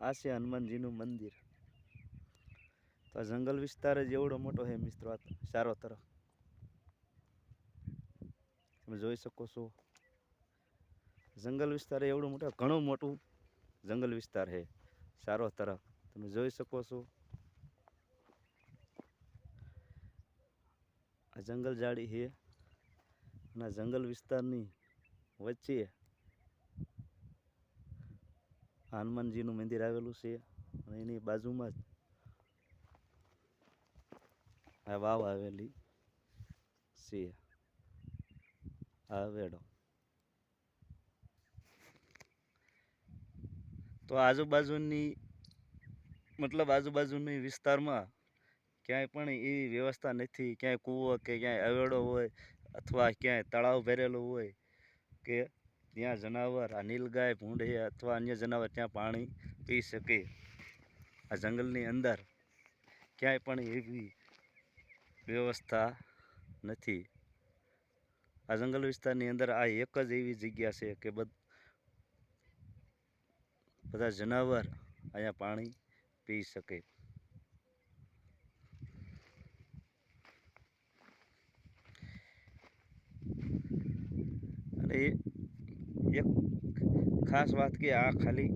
આ છે હનુમાનજીનું મંદિર. તો આ જંગલ વિસ્તાર જ એવડો મોટો છે મિત્રો ચારો તરફ. તમે જોઈ શકો છો. જંગલ વિસ્તાર એવડો મોટો, ઘણું મોટું જંગલ વિસ્તાર છે ચારો તરફ. તમે જોઈ શકો છો. આ જંગલ જાળી છે અને જંગલ વિસ્તારની વચ્ચે હનુમાનજીનું મંદિર આવેલું છે અને એની બાજુમાં જ આ વાવ આવેલી છે. આ તો આજુબાજુની, મતલબ આજુબાજુની વિસ્તારમાં ક્યાંય પણ એવી વ્યવસ્થા નથી. ક્યાંય કૂવો કે ક્યાંય અવેડો હોય અથવા ક્યાંય તળાવ ભરેલું હોય કે ત્યાં જનાવર, આ નીલગાય, ભૂંડ અથવા અન્ય જનાવર ત્યાં પાણી પી શકે. આ જંગલની અંદર ક્યાંય પણ એવી વ્યવસ્થા નથી. આ જંગલ વિસ્તારની અંદર આ એક જ એવી જગ્યા છે કે બધ જનાવર અહીંયા પાણી પી શકે. અને એક ખાસ વાત કે આ ખાલી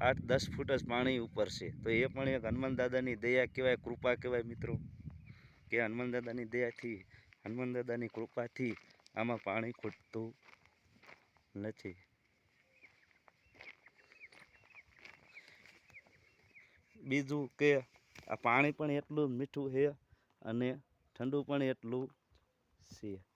આઠ, દસ ફૂટ જ પાણી ઉપર છે. તો એ પણ એક હનુમાન દાદાની દયા કહેવાય, કૃપા કહેવાય મિત્રો. કે હનુમાન દાદાની દયાથી, હનુમાન દાદાની કૃપાથી આમાં પાણી ખૂટતું નથી. બીજું કે આ પાણી પણ એટલું મીઠું છે અને ઠંડુ પણ એટલું છે.